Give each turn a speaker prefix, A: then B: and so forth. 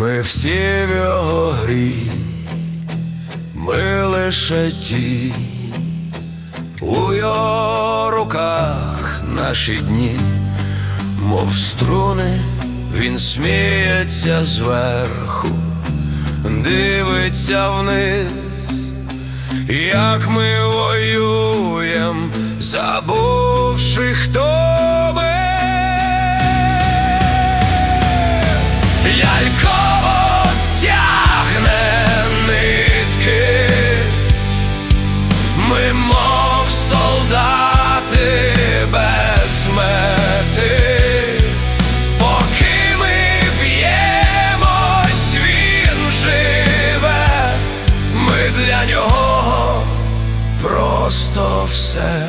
A: Ми всі в його грі, ми лише ті, у його руках наші дні, мов струни, він сміється зверху, дивиться вниз, як ми воюєм, забувши хто. I'll нього просто все.